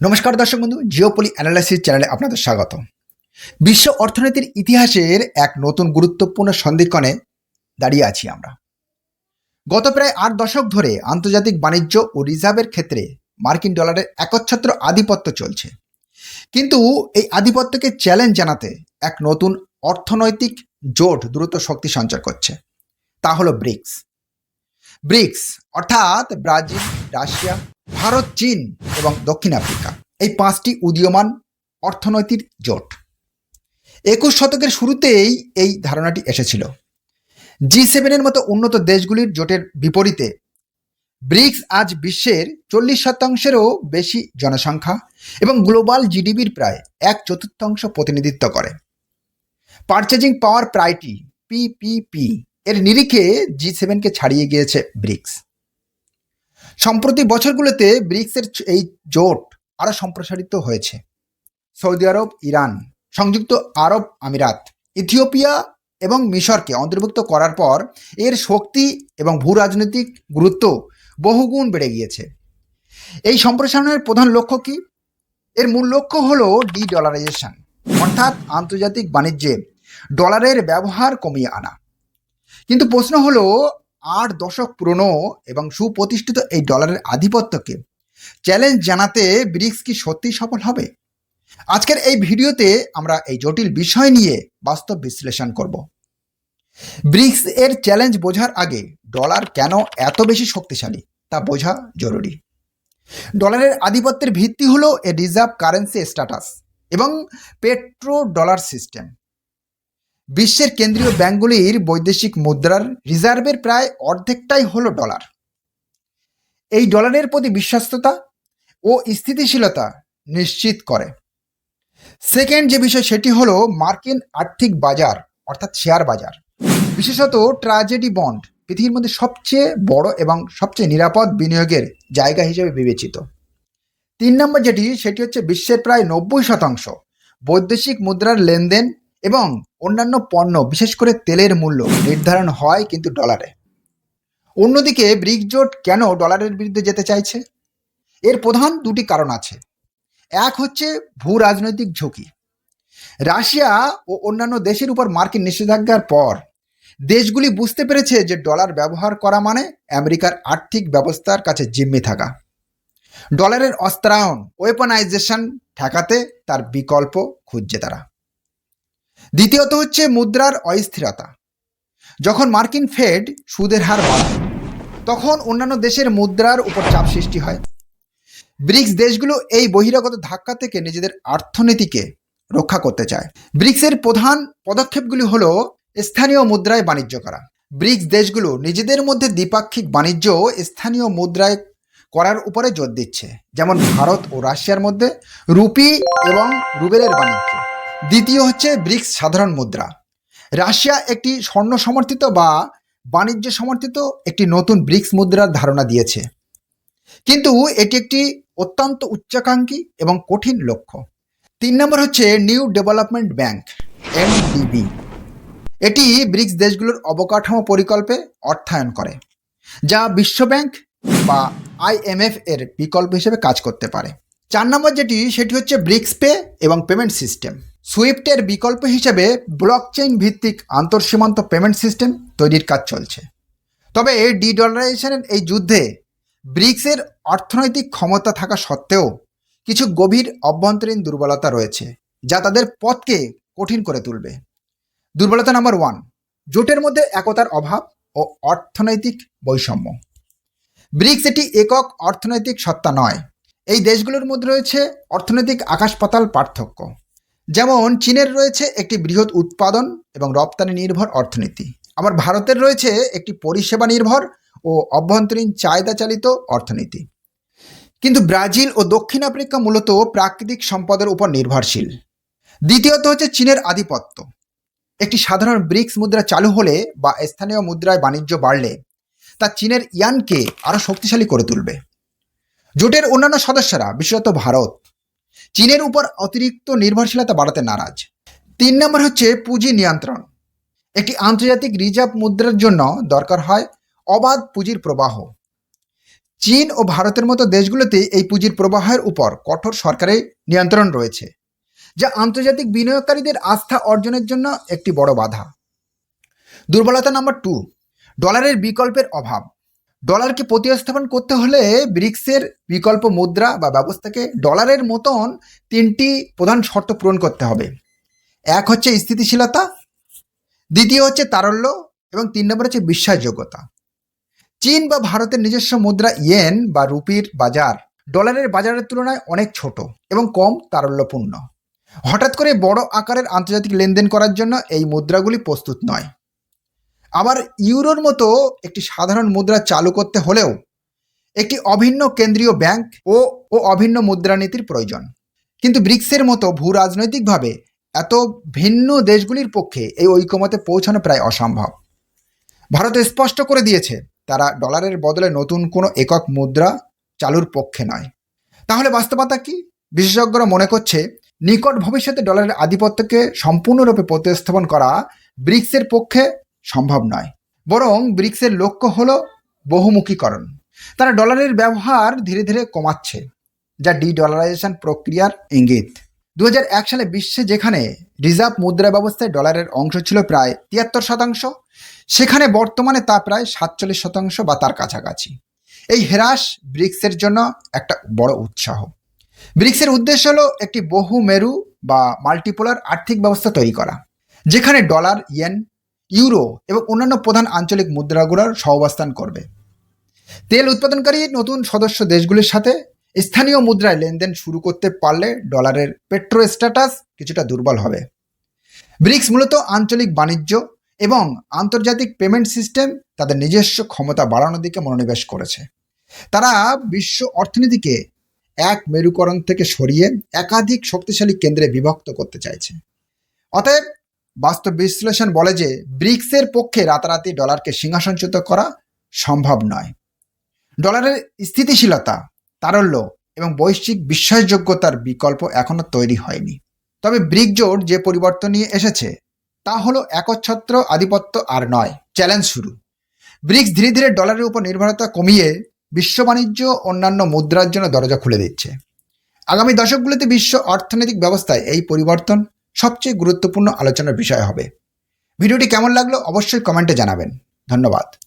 নমস্কার দর্শক বন্ধু জিওপলি অ্যানালাইসিস চ্যানেলে আপনাদের স্বাগত বিশ্ব অর্থনীতির ইতিহাসের এক নতুন গুরুত্বপূর্ণ সন্ধিক্ষণে দাঁড়িয়ে আছি আমরা। গত প্রায় আট দশক ধরে আন্তর্জাতিক বাণিজ্য ও রিজার্ভের ক্ষেত্রে মার্কিন ডলারের একচ্ছত্র আধিপত্য চলছে। কিন্তু এই আধিপত্যকে চ্যালেঞ্জ জানাতে এক নতুন অর্থনৈতিক জোট দ্রুত শক্তি সঞ্চার করছে। তা হলো ব্রিক্স। ব্রিক্স অর্থাৎ ব্রাজিল, রাশিয়া, ভারত, চীন এবং দক্ষিণ আফ্রিকা। এই পাঁচটি উদীয়মান অর্থনৈতিক জোট। একুশ শতকের শুরুতেই এই ধারণাটি এসেছিল। জি সেভেনের মতো উন্নত দেশগুলির জোটের বিপরীতে ব্রিক্স আজ বিশ্বের চল্লিশ শতাংশেরও বেশি জনসংখ্যা এবং গ্লোবাল জিডিপির প্রায় এক চতুর্থাংশ প্রতিনিধিত্ব করে। পারচেজিং পাওয়ার প্রায়টি পিপিপি এর নিরিখে জি সেভেনকে ছাড়িয়ে গিয়েছে ব্রিক্স। সম্প্রতি বছরগুলোতে ব্রিক্সের এই জোট আরও সম্প্রসারিত হয়েছে। সৌদি আরব, ইরান, সংযুক্ত আরব আমিরাত, ইথিওপিয়া এবং মিশরকে অন্তর্ভুক্ত করার পর এর শক্তি এবং ভূ রাজনৈতিক গুরুত্ব বহুগুণ বেড়ে গিয়েছে। এই সম্প্রসারণের প্রধান লক্ষ্য কি? এর মূল লক্ষ্য হল ডি ডলারাইজেশন, অর্থাৎ আন্তর্জাতিক বাণিজ্যে ডলারের ব্যবহার কমিয়ে আনা। কিন্তু প্রশ্ন হলো, আট দশক পুরনো এবং সুপ্রতিষ্ঠিত এই ডলারের আধিপত্যকে চ্যালেঞ্জ জানাতে ব্রিক্স কি সত্যি সফল হবে? আজকের এই ভিডিওতে আমরা এই জটিল বিষয় নিয়ে বাস্তব বিশ্লেষণ করব। ব্রিক্স এর চ্যালেঞ্জ বোঝার আগে ডলার কেন এত বেশি শক্তিশালী তা বোঝা জরুরি। ডলারের আধিপত্যের ভিত্তি হলো এ রিজার্ভ কারেন্সি স্ট্যাটাস এবং পেট্রো ডলার সিস্টেম। বিশ্বের কেন্দ্রীয় ব্যাঙ্কগুলির বৈদেশিক মুদ্রার রিজার্ভের প্রায় অর্ধেকটাই হলো ডলার। এই ডলারের প্রতি বিশ্বস্ততা ও স্থিতিশীলতা নিশ্চিত করে। সেকেন্ড যে বিষয় সেটি হলো মার্কিন আর্থিক বাজার, অর্থাৎ শেয়ার বাজার। বিশেষত ট্রাজেডি বন্ড পৃথিবীর মধ্যে সবচেয়ে বড় এবং সবচেয়ে নিরাপদ বিনিয়োগের জায়গা হিসেবে বিবেচিত। তিন নম্বর যেটি, সেটি হচ্ছে বিশ্বের প্রায় নব্বই শতাংশ বৈদেশিক মুদ্রার লেনদেন এবং অন্যান্য পণ্য, বিশেষ করে তেলের মূল্য, নির্ধারণ হয় কিন্তু ডলারে। অন্যদিকে ব্রিক জোট কেন ডলারের বিরুদ্ধে যেতে চাইছে? এর প্রধান দুটি কারণ আছে। এক হচ্ছে ভূ রাজনৈতিক ঝুঁকি। রাশিয়া ও অন্যান্য দেশের উপর মার্কিন নিষেধাজ্ঞার পর দেশগুলি বুঝতে পেরেছে যে ডলার ব্যবহার করা মানে আমেরিকার আর্থিক ব্যবস্থার কাছে জিম্মি থাকা। ডলারের অস্ত্রায়ন ওয়েপনাইজেশন ঠেকাতে তার বিকল্প খুঁজছে তারা। দ্বিতীয়ত হচ্ছে মুদ্রার অস্থিরতা। যখন মার্কিন ফেড সুদের হার বাড়ায় তখন অন্যান্য দেশের মুদ্রার উপর চাপ সৃষ্টি হয়। ব্রিক্স দেশগুলো এই বহিরাগত ধাক্কা থেকে নিজেদের অর্থনীতিকে রক্ষা করতে চায়। ব্রিক্সের প্রধান পদক্ষেপগুলি হল স্থানীয় মুদ্রায় বাণিজ্য করা। ব্রিক্স দেশগুলো নিজেদের মধ্যে দ্বিপাক্ষিক বাণিজ্য স্থানীয় মুদ্রায় করার উপরে জোর দিচ্ছে, যেমন ভারত ও রাশিয়ার মধ্যে রুপি এবং রুবেলের বাণিজ্য। দ্বিতীয় হচ্ছে ব্রিক্স সাধারণ মুদ্রা। রাশিয়া একটি স্বর্ণ সমর্থিত বা বাণিজ্য সমর্থিত একটি নতুন ব্রিক্স মুদ্রার ধারণা দিয়েছে। কিন্তু এটি একটি অত্যন্ত উচ্চাকাঙ্ক্ষী এবং কঠিন লক্ষ্য। তিন নম্বর হচ্ছে নিউ ডেভেলপমেন্ট ব্যাংক, এনডিবি। এটি ব্রিক্স দেশগুলোর অবকাঠামো পরিকল্পে অর্থায়ন করে, যা বিশ্বব্যাংক বা আইএমএফ এর বিকল্প হিসেবে কাজ করতে পারে। চার নম্বর যেটি, সেটি হচ্ছে ব্রিক্স পে এবং পেমেন্ট সিস্টেম। সুইফটের বিকল্প হিসেবে ব্লকচেইন ভিত্তিক আন্তঃসীমান্ত পেমেন্ট সিস্টেম তৈরির কাজ চলছে। তবে ডি ডলারাইজেশনের এই যুদ্ধে ব্রিক্সের অর্থনৈতিক ক্ষমতা থাকা সত্ত্বেও কিছু গভীর অভ্যন্তরীণ দুর্বলতা রয়েছে, যা তাদের পথকে কঠিন করে তুলবে। দুর্বলতা নাম্বার ওয়ান, জোটের মধ্যে একতার অভাব ও অর্থনৈতিক বৈষম্য। ব্রিক্স এটি একক অর্থনৈতিক সত্তা নয়। এই দেশগুলোর মধ্যে রয়েছে অর্থনৈতিক আকাশ পাতাল পার্থক্য। যেমন চীনের রয়েছে একটি বৃহৎ উৎপাদন এবং রপ্তানি নির্ভর অর্থনীতি। আবার ভারতের রয়েছে একটি পরিষেবা নির্ভর ও অভ্যন্তরীণ চাহিদা চালিত অর্থনীতি। কিন্তু ব্রাজিল ও দক্ষিণ আফ্রিকা মূলত প্রাকৃতিক সম্পদের উপর নির্ভরশীল। দ্বিতীয়ত হচ্ছে চীনের আধিপত্য। একটি সাধারণ ব্রিক্স মুদ্রা চালু হলে বা স্থানীয় মুদ্রায় বাণিজ্য বাড়লে তা চীনের ইয়ানকে আরও শক্তিশালী করে তুলবে। জোটের অন্যান্য সদস্যরা, বিশেষত ভারত চীনের উপর অতিরিক্ত নির্ভরশীলতা বাড়াতে নারাজ। তিন নম্বর হচ্ছে পুঁজি নিয়ন্ত্রণ। একটি আন্তর্জাতিক রিজার্ভ মুদ্রার জন্য দরকার হয় অবাধ পুঁজির প্রবাহ। চীন ও ভারতের মতো দেশগুলোতে এই পুঁজির প্রবাহের উপর কঠোর সরকারি নিয়ন্ত্রণ রয়েছে, যা আন্তর্জাতিক বিনিয়োগকারীদের আস্থা অর্জনের জন্য একটি বড় বাধা। দুর্বলতা নাম্বার টু ডলারের বিকল্পের অভাব। ডলারকে প্রতিস্থাপন করতে হলে ব্রিক্সের বিকল্প মুদ্রা বা ব্যবস্থাকে ডলারের মতন তিনটি প্রধান শর্ত পূরণ করতে হবে। এক হচ্ছে স্থিতিশীলতা, দ্বিতীয় হচ্ছে তারল্য, এবং তিন নম্বর হচ্ছে বিশ্বাসযোগ্যতা। চীন বা ভারতের নিজস্ব মুদ্রা ইয়েন বা রুপির বাজার ডলারের বাজারের তুলনায় অনেক ছোট এবং কম তারল্যপূর্ণ। হঠাৎ করে বড় আকারের আন্তর্জাতিক লেনদেন করার জন্য এই মুদ্রাগুলি প্রস্তুত নয়। আবার ইউরোর মতো একটি সাধারণ মুদ্রা চালু করতে হলেও একটি অভিন্ন কেন্দ্রীয় ব্যাংক ও ও অভিন্ন মুদ্রানীতির প্রয়োজন। কিন্তু ব্রিক্সের মতো ভূ রাজনৈতিকভাবে এত ভিন্ন দেশগুলির পক্ষে এই ঐক্যমতে পৌঁছানো প্রায় অসম্ভব। ভারত স্পষ্ট করে দিয়েছে, তারা ডলারের বদলে নতুন কোনো একক মুদ্রা চালুর পক্ষে নয়। তাহলে বাস্তবতা কি? বিশেষজ্ঞরা মনে করছে, নিকট ভবিষ্যতে ডলারের আধিপত্যকে সম্পূর্ণরূপে প্রতিস্থাপন করা ব্রিক্সের পক্ষে সম্ভব নয়। বরং ব্রিক্সের লক্ষ্য হল বহুমুখীকরণ। তারা ডলারের ব্যবহার ধীরে ধীরে কমাচ্ছে, যা ডি ডলারাইজেশন প্রক্রিয়ার ইঙ্গিত। দু হাজার এক সালে বিশ্বে যেখানে রিজার্ভ মুদ্রা ব্যবস্থায় ডলারের অংশ ছিল প্রায় তিয়াত্তর শতাংশ, সেখানে বর্তমানে তা প্রায় সাতচল্লিশ শতাংশ বা তার কাছাকাছি। এই হ্রাস ব্রিক্সের জন্য একটা বড় উৎসাহ। ব্রিক্সের উদ্দেশ্য হলো একটি বহু মেরু বা মাল্টিপোলার আর্থিক ব্যবস্থা তৈরি করা, যেখানে ডলার, ইয়েন ইউরো এবং অন্যান্য প্রধান আঞ্চলিক মুদ্রাগুলোর সহাবস্থান করবে। তেল উৎপাদনকারী নতুন সদস্য দেশগুলির সাথে স্থানীয় মুদ্রায় লেনদেন শুরু করতে পারলে ডলারের পেট্রো স্ট্যাটাস কিছুটা দুর্বল হবে। ব্রিক্স মূলত আঞ্চলিক বাণিজ্য এবং আন্তর্জাতিক পেমেন্ট সিস্টেম তাদের নিজস্ব ক্ষমতা বাড়ানোর দিকে মনোনিবেশ করেছে। তারা বিশ্ব অর্থনীতিকে এক মেরুকরণ থেকে সরিয়ে একাধিক শক্তিশালী কেন্দ্রে বিভক্ত করতে চাইছে। অতএব বাস্তব বিশ্লেষণ বলে যে ব্রিক্সের পক্ষে রাতারাতি ডলারকে সিংহাসনচ্যুত করা সম্ভব নয়। ডলারের স্থিতিশীলতা, তারল্য এবং বৈশ্বিক বিশ্বাসযোগ্যতার বিকল্প এখনও তৈরি হয়নি। তবে ব্রিক জোট যে পরিবর্তন নিয়ে এসেছে, তা হলো একচ্ছত্র আধিপত্য আর নয়, চ্যালেঞ্জ শুরু। ব্রিক্স ধীরে ধীরে ডলারের উপর নির্ভরতা কমিয়ে বিশ্ব বাণিজ্য অন্যান্য মুদ্রার জন্য দরজা খুলে দিচ্ছে। আগামী দশকগুলিতে বিশ্ব অর্থনৈতিক ব্যবস্থায় এই পরিবর্তন সবচেয়ে গুরুত্বপূর্ণ আলোচনার বিষয় হবে। ভিডিওটি কেমন লাগল অবশ্যই কমেন্টে জানাবেন। ধন্যবাদ।